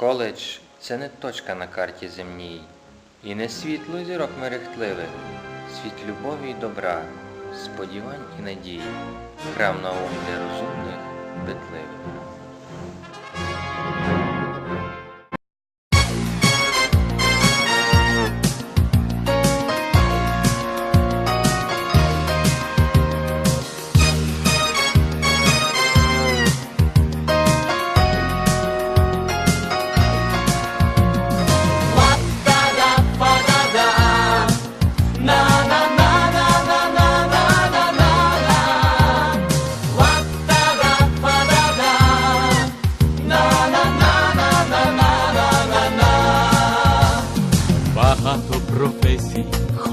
Велич це не точка на карті земній, і не світло зірок мерехтливих, світ любові й добра, сподівань і надій, храм на ум для розумних, питливих.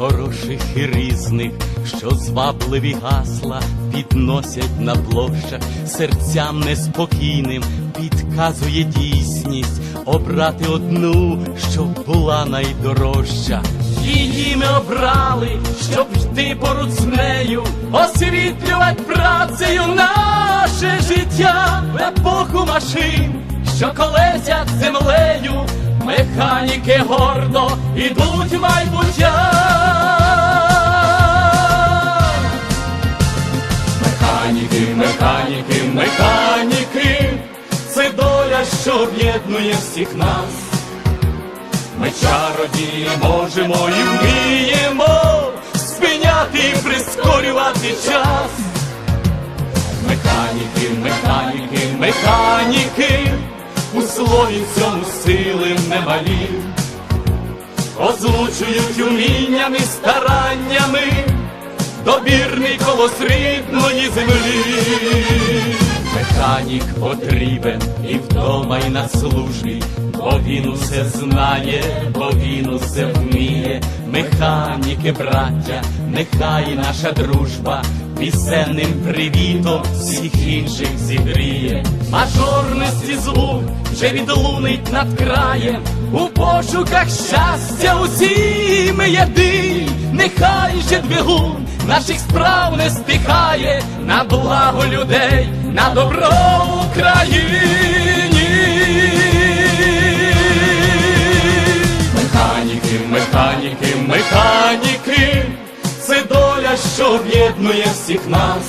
Хороших і різних, що звабливі гасла підносять на площах, серцям неспокійним підказує дійсність обрати одну, щоб була найдорожча. Її ми обрали, щоб йти поруч з нею, освітлювати працею наше життя в епоху машин, що колесять землею, механіки гордо ідуть майбуття. Механіки, механіки, механіки, це доля, що об'єднує всіх нас. Ми чародії можемо і вміємо спиняти і прискорювати час. Механіки, механіки, механіки, у слові цьому сили немалі, озвучують уміннями, стараннями добірний колос рідної землі. Механік потрібен і вдома, і на службі, бо він усе знає, бо він усе вміє. Механіки, браття, нехай наша дружба пісенним привітом всіх інших зігріє. Мажорності звук вже відлунить над краєм, у пошуках щастя усі ми єдині, нехай же двигун наших справ не стихає на благо людей, на добро Україні. Що об'єднує всіх нас.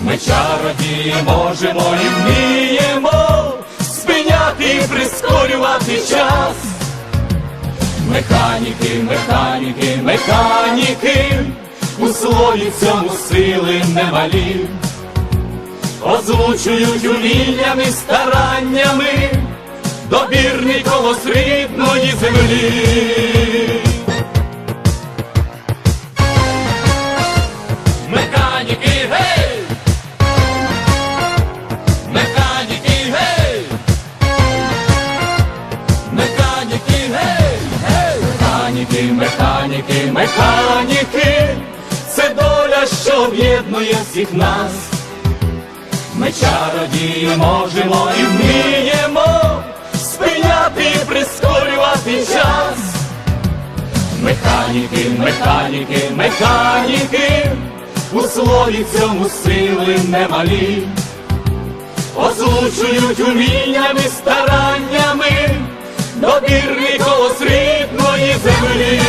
Ми чародії можемо і вміємо спиняти і прискорювати час. Механіки, механіки, механіки, у слові цьому сили немалі, озвучують уміннями, стараннями добірний колос рідної землі. Механіки, механіки, це доля, що об'єднує всіх нас. Ми чародії можемо і вміємо спиняти і прискорювати час. Механіки, механіки, механіки, у слові цьому сили немалі, озвучують уміннями, стараннями добірний голос рідної землі.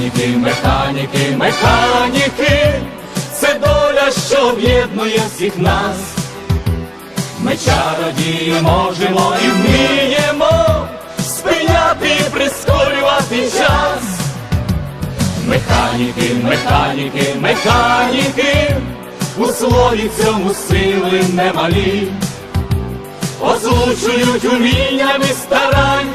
Механіки, механіки, механіки, це доля, що об'єднує всіх нас. Ми чародії можемо і вміємо спиняти і прискорювати час. Механіки, механіки, механіки, у слові цьому сили немалі, озвучують уміннями, голос